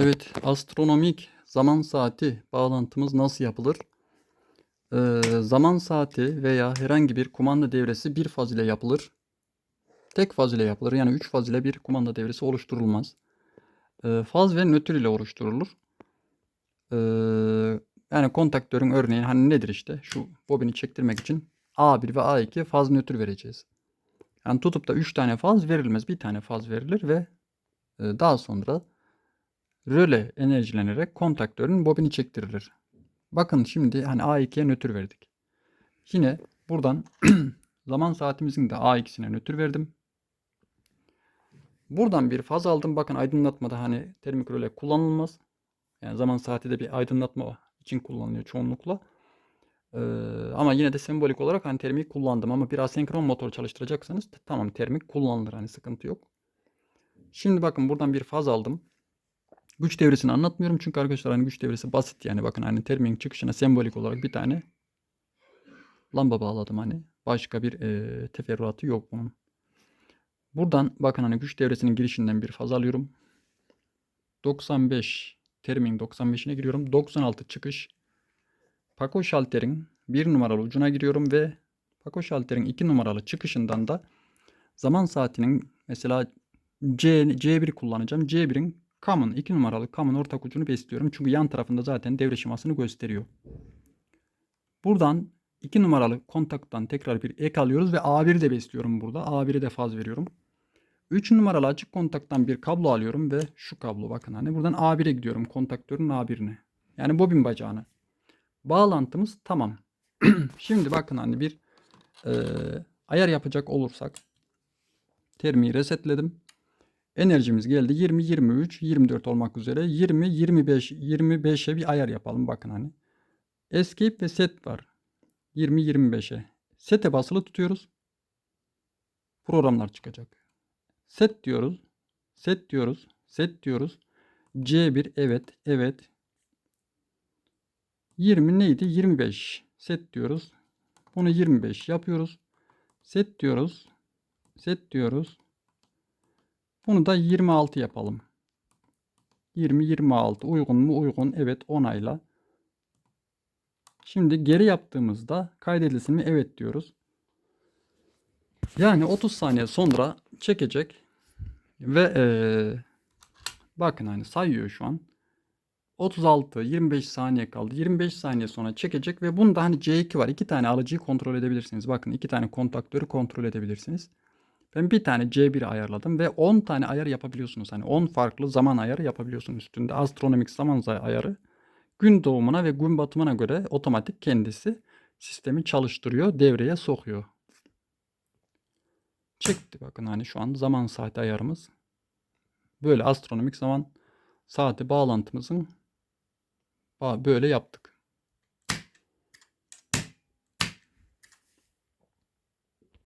Evet, astronomik zaman saati bağlantımız nasıl yapılır? Ee, zaman saati veya herhangi bir kumanda devresi bir faz ile yapılır. Tek faz ile yapılır. Yani 3 faz ile bir kumanda devresi oluşturulmaz. Ee, faz ve nötr ile oluşturulur. Ee, yani kontaktörün örneğin hani nedir işte? Şu bobini çektirmek için A1 ve A2 faz nötr vereceğiz. Yani tutup da 3 tane faz verilmez. Bir tane faz verilir ve e, daha sonra röle enerjilenerek kontaktörün bobini çektirilir. Bakın şimdi hani A2'ye nötr verdik. Yine buradan zaman saatimizin de A2'sine nötr verdim. Buradan bir faz aldım. Bakın aydınlatmada hani termik röle kullanılmaz. Yani zaman saati de bir aydınlatma için kullanılıyor çoğunlukla. Ee, ama yine de sembolik olarak hani termik kullandım. Ama bir asenkron motor çalıştıracaksanız tamam termik kullanılır. Hani sıkıntı yok. Şimdi bakın buradan bir faz aldım. Güç devresini anlatmıyorum çünkü arkadaşlar hani güç devresi basit yani bakın hani termin çıkışına sembolik olarak bir tane lamba bağladım hani başka bir e, teferruatı yok bunun. Buradan bakın hani güç devresinin girişinden bir faz alıyorum. 95 termin 95'ine giriyorum. 96 çıkış. Pako şalterin 1 numaralı ucuna giriyorum ve Pako şalterin 2 numaralı çıkışından da zaman saatinin mesela C, C1 kullanacağım. C1'in Common 2 numaralı Common ortak ucunu besliyorum. Çünkü yan tarafında zaten devre şemasını gösteriyor. Buradan 2 numaralı kontaktan tekrar bir ek alıyoruz ve A1'i de besliyorum burada. A1'e de faz veriyorum. 3 numaralı açık kontaktan bir kablo alıyorum ve şu kablo bakın hani buradan A1'e gidiyorum kontaktörün A1'ine. Yani bobin bacağına. Bağlantımız tamam. Şimdi bakın hani bir e, ayar yapacak olursak termiği resetledim. Enerjimiz geldi 20, 23, 24 olmak üzere 20, 25, 25'e bir ayar yapalım. Bakın hani. Escape ve set var. 20, 25'e. Set'e basılı tutuyoruz. Programlar çıkacak. Set diyoruz. Set diyoruz. Set diyoruz. C1 evet, evet. 20 neydi? 25. Set diyoruz. Bunu 25 yapıyoruz. Set diyoruz. Set diyoruz. Bunu da 26 yapalım. 20 26 uygun mu? Uygun. Evet onayla. Şimdi geri yaptığımızda kaydedilsin mi? Evet diyoruz. Yani 30 saniye sonra çekecek ve ee, bakın hani sayıyor şu an. 36 25 saniye kaldı. 25 saniye sonra çekecek ve bunda hani C2 var. İki tane alıcıyı kontrol edebilirsiniz. Bakın iki tane kontaktörü kontrol edebilirsiniz. Ben bir tane C1 ayarladım ve 10 tane ayar yapabiliyorsunuz. Hani 10 farklı zaman ayarı yapabiliyorsunuz üstünde. Astronomik zaman ayarı gün doğumuna ve gün batımına göre otomatik kendisi sistemi çalıştırıyor, devreye sokuyor. Çekti bakın hani şu an zaman saati ayarımız. Böyle astronomik zaman saati bağlantımızın böyle yaptık.